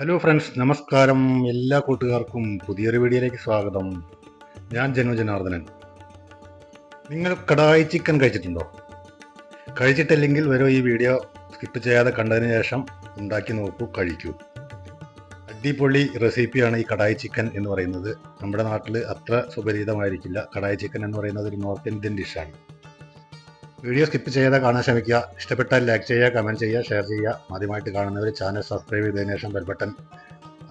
Hello friends നമസ്കാരം. എല്ലാ കൂട്ടുകാർക്കും പുതിയൊരു വീഡിയോയിലേക്ക് സ്വാഗതം. ഞാൻ ജനു ജനാർദ്ദനൻ. നിങ്ങൾ കടായി ചിക്കൻ കഴിച്ചിട്ടുണ്ടോ? കഴിച്ചിട്ടില്ലെങ്കിൽ വരും ഈ വീഡിയോ സ്കിപ്പ് ചെയ്യാതെ കണ്ടതിന് ശേഷം ഉണ്ടാക്കി നോക്കൂ കഴിക്കൂ. അടിപൊളി റെസിപ്പിയാണ് ഈ കടായി ചിക്കൻ എന്ന് പറയുന്നത്. നമ്മുടെ നാട്ടിൽ അത്ര സുപരിചിതമായിരിക്കില്ല. കടായി ചിക്കൻ എന്ന് പറയുന്നത് ഒരു നോർത്ത് ഇന്ത്യൻ ഡിഷാണ് വീഡിയോ സ്കിപ്പ് ചെയ്യാതെ കാണാൻ ശ്രമിക്കുക. ഇഷ്ടപ്പെട്ടാൽ ലൈക്ക് ചെയ്യുക കമന്റ് ചെയ്യുക ഷെയർ ചെയ്യുക. ആദ്യമായിട്ട് കാണുന്നവർ ചാനൽ സബ്സ്ക്രൈബ് ചെയ്തതിനു ശേഷം ബെൽബട്ടൺ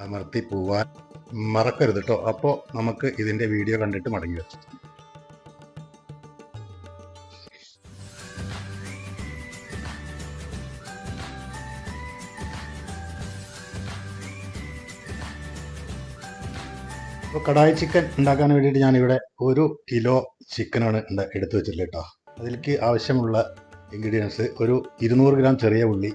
അമർത്തി പോവാൻ മറക്കരുത് കേട്ടോ അപ്പോൾ നമുക്ക് ഇതിന്റെ വീഡിയോ കണ്ടിട്ട് മടങ്ങി വെച്ചു അപ്പോൾ കടായി ചിക്കൻ ഉണ്ടാക്കാൻ വേണ്ടിയിട്ട് ഞാനിവിടെ ഒരു കിലോ ചിക്കനാണ് എടുത്തു വെച്ചിട്ടില്ല കേട്ടോ അതിലേക്ക് ആവശ്യമുള്ള ഇൻഗ്രീഡിയൻസ് ഒരു ഇരുന്നൂറ് ഗ്രാം ചെറിയ ഉള്ളി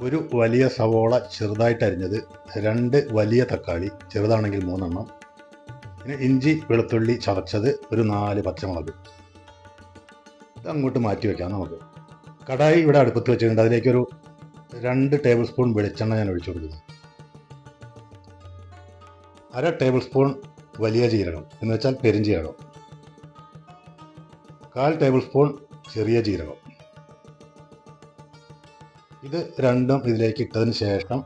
ഒരു വലിയ സവോള ചെറുതായിട്ട് അരിഞ്ഞത് രണ്ട് വലിയ തക്കാളി ചെറുതാണെങ്കിൽ മൂന്നെണ്ണം പിന്നെ ഇഞ്ചി വെളുത്തുള്ളി ചതച്ചത് ഒരു നാല് പച്ചമുളക്. ഇത് അങ്ങോട്ട് മാറ്റി വെക്കാം നമുക്ക്. കടായി ഇവിടെ അടുപ്പത്ത് വെച്ചിട്ടുണ്ട്. അതിലേക്കൊരു രണ്ട് ടേബിൾ സ്പൂൺ വെളിച്ചെണ്ണ ഞാൻ ഒഴിച്ചു കൊടുക്കുന്നു. അര ടേബിൾ സ്പൂൺ വലിയ ജീരകം. എന്ന് വെച്ചാൽ പെരുംജീരകം കാൽ ടേബിൾ സ്പൂൺ ചെറിയ ജീരകം. ഇത് രണ്ടും ഇതിലേക്ക് ഇട്ടതിന് ശേഷം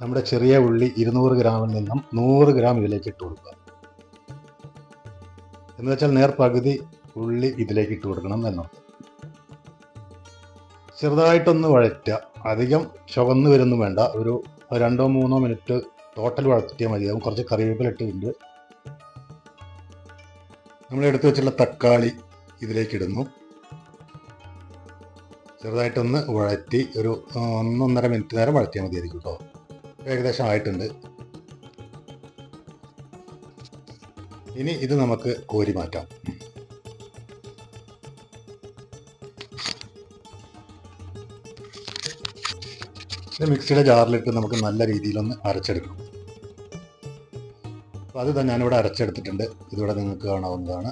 നമ്മുടെ ചെറിയ ഉള്ളി ഇരുന്നൂറ് ഗ്രാമിൽ നിന്നും നൂറ് ഗ്രാം ഇതിലേക്ക് ഇട്ട് കൊടുക്കുക. എന്ന് വെച്ചാൽ നേർ പകുതി ഉള്ളി ഇതിലേക്ക് ഇട്ട് കൊടുക്കണം എന്നർത്ഥം. ചെറുതായിട്ടൊന്ന് വഴറ്റുക. അധികം ചുവന്ന് വരുന്നു വേണ്ട. ഒരു രണ്ടോ മൂന്നോ മിനിറ്റ് ടോട്ടൽ വഴറ്റിയാൽ മതിയാവും കുറച്ച് കറിവേപ്പില ഇട്ടിട്ടുണ്ട് നമ്മൾ എടുത്തു വെച്ചുള്ള തക്കാളി ഇതിലേക്ക് ഇടുന്നു. ചെറുതായിട്ടൊന്ന് വഴറ്റി ഒരു ഒന്നൊന്നര മിനിറ്റ് നേരം വഴറ്റിയാൽ മതിയായിരിക്കും കേട്ടോ ഏകദേശം ആയിട്ടുണ്ട്. ഇനി ഇത് നമുക്ക് കോരി മാറ്റാം. മിക്സിയുടെ ജാറിലിട്ട് നമുക്ക് നല്ല രീതിയിലൊന്ന് അരച്ചെടുക്കണം അപ്പോൾ അത് ഞാനിവിടെ അരച്ചെടുത്തിട്ടുണ്ട്. ഇതിവിടെ നിങ്ങൾക്ക് കാണാവുന്നതാണ്.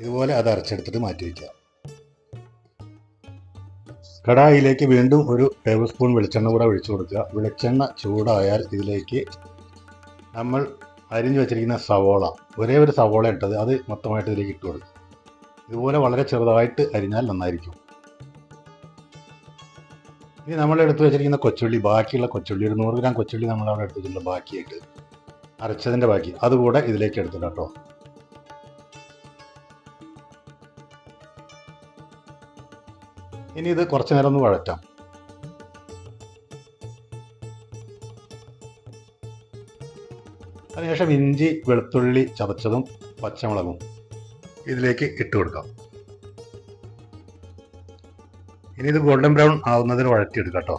ഇതുപോലെ അത് അരച്ചെടുത്തിട്ട് മാറ്റി വയ്ക്കുക. കടായിലേക്ക് വീണ്ടും ഒരു ടേബിൾ സ്പൂൺ വെളിച്ചെണ്ണ കൂടെ ഒഴിച്ചു കൊടുക്കുക. വെളിച്ചെണ്ണ ചൂടായാൽ ഇതിലേക്ക് നമ്മൾ അരിഞ്ഞു വെച്ചിരിക്കുന്ന സവോള ഒരേ ഒരു സവോള ഇട്ടത് അത് മൊത്തമായിട്ട് ഇതിലേക്ക് ഇട്ട് കൊടുക്കുക. ഇതുപോലെ വളരെ ചെറുതായിട്ട് അരിഞ്ഞാൽ നന്നായിരിക്കും. ഇനി നമ്മൾ എടുത്തു വെച്ചിരിക്കുന്ന കൊച്ചുള്ളി ബാക്കിയുള്ള കൊച്ചുള്ളി ഒരു നൂറ് ഗ്രാം കൊച്ചുള്ളി നമ്മൾ അവിടെ എടുത്തു വെച്ചിട്ടുള്ള ബാക്കിയായിട്ട്. അരച്ചതിന്റെ ബാക്കി. അതുകൂടെ ഇതിലേക്ക് എടുത്തിട്ട് കേട്ടോ. ഇനി ഇത് കുറച്ച് നേരം ഒന്ന് വഴറ്റാം. അതിനുശേഷം ഇഞ്ചി വെളുത്തുള്ളി ചതച്ചതും പച്ചമുളകും ഇതിലേക്ക് ഇട്ട് കൊടുക്കാം. ഇനി ഇത് ഗോൾഡൻ ബ്രൗൺ ആവുന്നതിന് വഴറ്റിയെടുക്കാം കേട്ടോ.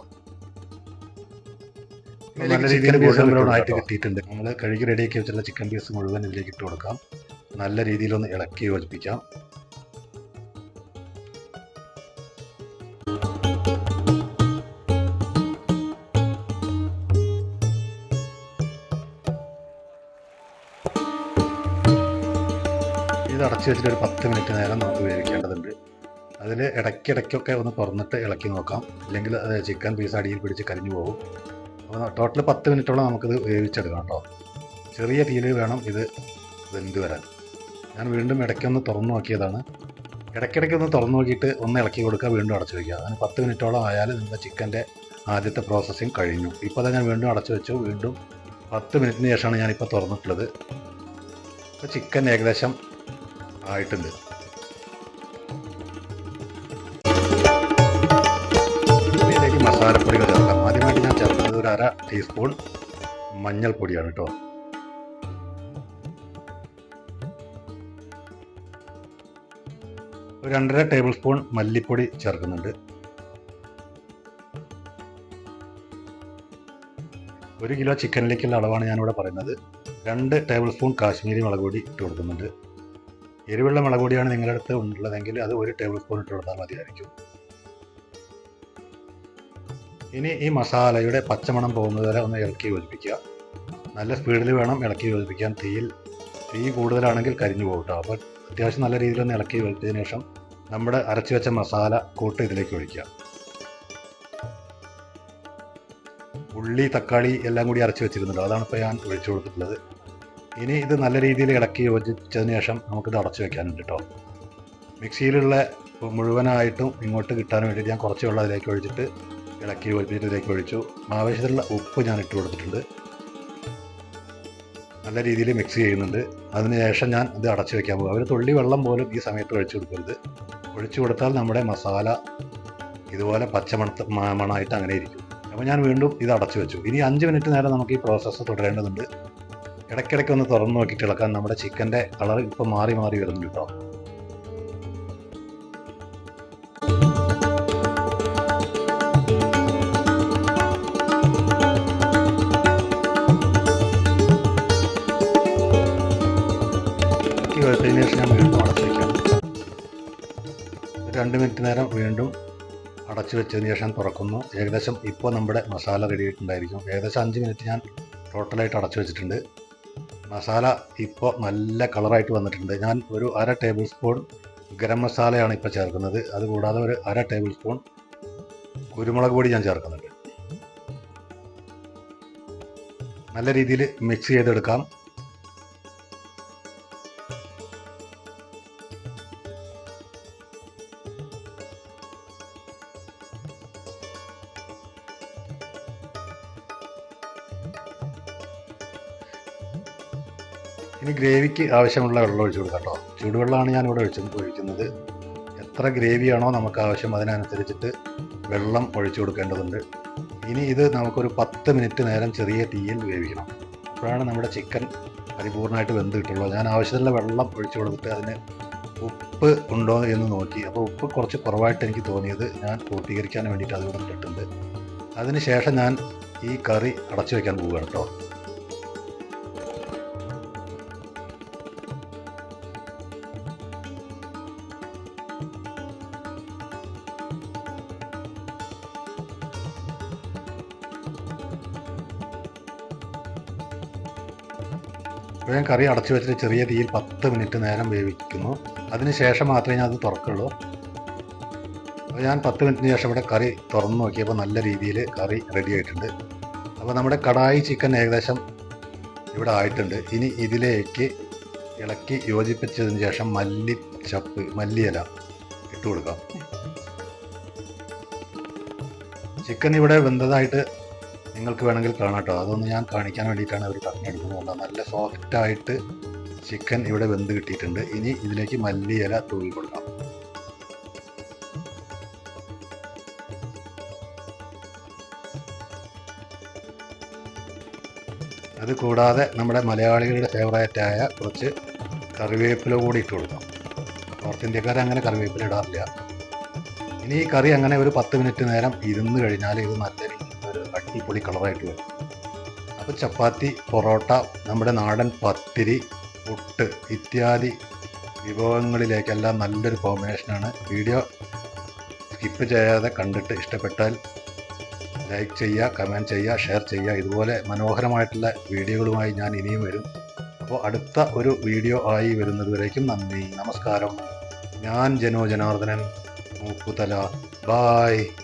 നല്ല രീതിയിൽ ഗോൾഡൻ ആയിട്ട് കിട്ടിയിട്ടുണ്ട്. നമ്മൾ കഴുകി റെഡിയാക്കി വെച്ചുള്ള ചിക്കൻ പീസ് മുഴുവൻ ഇതിലേക്ക് ഇട്ട് കൊടുക്കാം. നല്ല രീതിയിലൊന്ന് ഇളക്കി യോജിപ്പിക്കാം. ഇത് അടച്ചു വെച്ചിട്ട് ഒരു പത്ത് മിനിറ്റ് നേരം നമുക്ക് വേവിക്കേണ്ടതുണ്ട്. അതിൽ ഇടയ്ക്കിടയ്ക്കൊക്കെ ഒന്ന് തുറന്നിട്ട് ഇളക്കി നോക്കാം. അല്ലെങ്കിൽ അത് ചിക്കൻ പീസ് അടിയിൽ പിടിച്ച് കരിഞ്ഞു പോകും. ടോട്ടൽ പത്ത് മിനിറ്റോളം നമുക്കിത് വേവിച്ചെടുക്കാം കേട്ടോ. ചെറിയ തീയിൽ വേണം ഇത് വെന്ത് വരാൻ. ഞാൻ വീണ്ടും ഇടയ്ക്കൊന്ന് തുറന്നു നോക്കിയതാണ്. ഇടയ്ക്കിടയ്ക്ക് ഒന്ന് തുറന്നു നോക്കിയിട്ട് ഒന്ന് ഇളക്കി കൊടുക്കുക വീണ്ടും അടച്ചു വയ്ക്കുക അതിന് പത്ത് മിനിറ്റോളം ആയാൽ നിങ്ങളുടെ ചിക്കന്റെ ആദ്യത്തെ പ്രോസസ്സിങ് കഴിഞ്ഞു. ഇപ്പോൾ ഞാൻ വീണ്ടും അടച്ചു വെച്ചു. വീണ്ടും പത്ത് മിനിറ്റിന് ശേഷമാണ് ഞാനിപ്പോൾ തുറന്നിട്ടുള്ളത്. ഇപ്പോൾ ചിക്കൻ ഏകദേശം ആയിട്ടുണ്ട്. ഇതിലേക്ക് മസാലപ്പൊടികൾ ടീസ്പൂൺ മഞ്ഞൾപ്പൊടിയാണ് കേട്ടോ. രണ്ടര ടേബിൾ സ്പൂൺ മല്ലിപ്പൊടി ചേർക്കുന്നുണ്ട്. ഒരു കിലോ ചിക്കനിലേക്കുള്ള അളവാണ് ഞാനിവിടെ പറയുന്നത്. രണ്ട് ടേബിൾ സ്പൂൺ കാശ്മീരി മുളക് പൊടി ഇട്ട് കൊടുക്കുന്നുണ്ട്. എരിവുള്ള മുളക് പൊടിയാണ് നിങ്ങളുടെ അടുത്ത് ഉള്ളതെങ്കിൽ അത് ഒരു ടേബിൾ സ്പൂൺ ഇട്ട് കൊടുത്താൽ മതിയായിരിക്കും. ഇനി ഈ മസാലയുടെ പച്ചമണം പോകുന്നത് വരെ ഒന്ന് ഇളക്കി യോജിപ്പിക്കുക. നല്ല സ്പീഡിൽ വേണം ഇളക്കി യോജിപ്പിക്കാൻ. തീയിൽ തീ കൂടുതലാണെങ്കിൽ കരിഞ്ഞു പോകും കേട്ടോ അപ്പോൾ അത്യാവശ്യം നല്ല രീതിയിൽ ഒന്ന് ഇളക്കി യോജിപ്പിച്ചതിന് ശേഷം നമ്മുടെ അരച്ചു വെച്ച മസാല കൂട്ട് ഇതിലേക്ക് ഒഴിക്കുക. ഉള്ളി തക്കാളി എല്ലാം കൂടി അരച്ച് വെച്ചിരുന്നുണ്ട് അതാണ് ഇപ്പോൾ ഞാൻ ഒഴിച്ചു കൊടുത്തിട്ടുള്ളത്. ഇനി ഇത് നല്ല രീതിയിൽ ഇളക്കി യോജിച്ചതിന് ശേഷം നമുക്കിത് അടച്ചു വെക്കാനുണ്ട് കേട്ടോ മിക്സിയിലുള്ള മുഴുവനായിട്ടും ഇങ്ങോട്ട് കിട്ടാൻ വേണ്ടിയിട്ട് ഞാൻ കുറച്ച് വെള്ളം അതിലേക്ക് ഒഴിച്ചിട്ട് ഇളക്കി ഇതിലേക്ക് ഒഴിച്ചു. ആവശ്യത്തിലുള്ള ഉപ്പ് ഞാൻ ഇട്ട് കൊടുത്തിട്ടുണ്ട്. നല്ല രീതിയിൽ മിക്സ് ചെയ്യുന്നുണ്ട്. അതിനുശേഷം ഞാൻ ഇത് അടച്ചു വെക്കാൻ പോകും ഒരു തുള്ളി വെള്ളം പോലും ഈ സമയത്ത് ഒഴിച്ചു കൊടുക്കരുത്. ഒഴിച്ചു കൊടുത്താൽ നമ്മുടെ മസാല ഇതുപോലെ പച്ചമണത്ത് മണമായിട്ട് അങ്ങനെ ഇരിക്കും. അപ്പോൾ ഞാൻ വീണ്ടും ഇത് അടച്ചു വെച്ചു. ഇനി അഞ്ച് മിനിറ്റ് നേരം നമുക്ക് ഈ പ്രോസസ്സ് തുടരേണ്ടതുണ്ട്. ഇടയ്ക്കിടയ്ക്ക് ഒന്ന് തുറന്നു നോക്കിയിട്ട് ഇളക്കാൻ നമ്മുടെ ചിക്കന്റെ കളർ ഇപ്പോൾ മാറി മാറി വരുന്നുണ്ട് കേട്ടോ. രണ്ട് മിനിറ്റ് നേരം വീണ്ടും അടച്ചു വെച്ചതിന് ശേഷം തുറക്കുന്നു. ഏകദേശം ഇപ്പോൾ നമ്മുടെ മസാല റെഡി ആയിട്ടുണ്ടായിരിക്കും ഏകദേശം അഞ്ച് മിനിറ്റ് ഞാൻ ടോട്ടലായിട്ട് അടച്ചു വെച്ചിട്ടുണ്ട്. മസാല ഇപ്പോൾ നല്ല കളറായിട്ട് വന്നിട്ടുണ്ട്. ഞാൻ ഒരു അര ടേബിൾ സ്പൂൺ ഗരം മസാലയാണ് ഇപ്പോൾ ചേർക്കുന്നത്. അതുകൂടാതെ ഒരു അര ടേബിൾ സ്പൂൺ കുരുമുളക് പൊടി ഞാൻ ചേർക്കുന്നുണ്ട്. നല്ല രീതിയിൽ മിക്സ് ചെയ്തെടുക്കാം. ഇനി ഗ്രേവിക്ക് ആവശ്യമുള്ള വെള്ളം ഒഴിച്ചു കൊടുക്കാം കേട്ടോ. ചൂടുവെള്ളമാണ് ഞാൻ ഇവിടെ ഒഴിച്ച് ഒഴിക്കുന്നത്. എത്ര ഗ്രേവിയാണോ നമുക്ക് ആവശ്യം അതിനനുസരിച്ചിട്ട് വെള്ളം ഒഴിച്ചു കൊടുക്കേണ്ടതുണ്ട്. ഇനി ഇത് നമുക്കൊരു പത്ത് മിനിറ്റ് നേരം ചെറിയ തീയിൽ വേവിക്കണം. അപ്പോഴാണ് നമ്മുടെ ചിക്കൻ പരിപൂർണമായിട്ട് വെന്ത് കിട്ടുള്ളൂ. ഞാൻ ആവശ്യത്തിലുള്ള വെള്ളം ഒഴിച്ചു കൊടുത്തിട്ട് അതിന് ഉപ്പ് ഉണ്ടോ എന്ന് നോക്കി. അപ്പോൾ ഉപ്പ് കുറച്ച് കുറവായിട്ട് എനിക്ക് തോന്നിയത് ഞാൻ പൂർത്തീകരിക്കാൻ വേണ്ടിയിട്ട് അതുകൊണ്ട് ഇട്ടിട്ടുണ്ട്. അതിന് ശേഷം ഞാൻ ഈ കറി അടച്ചു വയ്ക്കാൻ പോവുകയാണ് കേട്ടോ. ഞാൻ കറി അടച്ചു വെച്ചിട്ട് ചെറിയ തീയിൽ പത്ത് മിനിറ്റ് നേരം വേവിക്കുന്നു. അതിന് ശേഷം മാത്രമേ ഞാൻ അത് തുറക്കുള്ളൂ. അപ്പോൾ ഞാൻ പത്ത് മിനിറ്റിന് ശേഷം ഇവിടെ കറി തുറന്നു നോക്കിയപ്പോൾ നല്ല രീതിയിൽ കറി റെഡി ആയിട്ടുണ്ട്. അപ്പോൾ നമ്മുടെ കടായി ചിക്കൻ ഏകദേശം ഇവിടെ ആയിട്ടുണ്ട്. ഇനി ഇതിലേക്ക് ഇളക്കി യോജിപ്പിച്ചതിന് ശേഷം മല്ലി ചപ്പ് മല്ലിയില ഇട്ട് കൊടുക്കാം. ചിക്കൻ ഇവിടെ വെന്തതായിട്ട് നിങ്ങൾക്ക് വേണമെങ്കിൽ കാണാം കേട്ടോ. അതൊന്ന് ഞാൻ കാണിക്കാൻ വേണ്ടിയിട്ടാണ് അവർ പറഞ്ഞെടുക്കുന്നത് നല്ല സോഫ്റ്റായിട്ട് ചിക്കൻ ഇവിടെ വെന്ത് കിട്ടിയിട്ടുണ്ട്. ഇനി ഇതിലേക്ക് മല്ലിയില തൂവി കൊടുക്കാം. അത് കൂടാതെ നമ്മുടെ മലയാളികളുടെ ഫേവറേറ്റായ കുറച്ച് കറിവേപ്പില കൂടി ഇട്ട് കൊടുക്കാം. നോർത്ത് ഇന്ത്യക്കാർ അങ്ങനെ കറിവേപ്പില ഇടാറില്ല. ഇനി ഈ കറി അങ്ങനെ ഒരു പത്ത് മിനിറ്റ് നേരം ഇരുന്ന് കഴിഞ്ഞാൽ ഇത് ഒരു അടിപൊളി കളറായിട്ട് വരും. അപ്പോൾ ചപ്പാത്തി പൊറോട്ട നമ്മുടെ നാടൻ പത്തിരി പുട്ട് ഇത്യാദി വിഭവങ്ങളിലേക്കെല്ലാം നല്ലൊരു കോമ്പിനേഷനാണ് വീഡിയോ സ്കിപ്പ് ചെയ്യാതെ കണ്ടിട്ട് ഇഷ്ടപ്പെട്ടാൽ ലൈക്ക് ചെയ്യുക കമന്റ് ചെയ്യുക ഷെയർ ചെയ്യുക. ഇതുപോലെ മനോഹരമായിട്ടുള്ള വീഡിയോകളുമായി ഞാൻ ഇനിയും വരും. അപ്പോൾ അടുത്ത ഒരു വീഡിയോ ആയി വരുന്നതുവരേക്കും നന്ദി. നമസ്കാരം. ഞാൻ ജനോ ജനാർദ്ദനൻ. മൂക്കുതല. ബായ്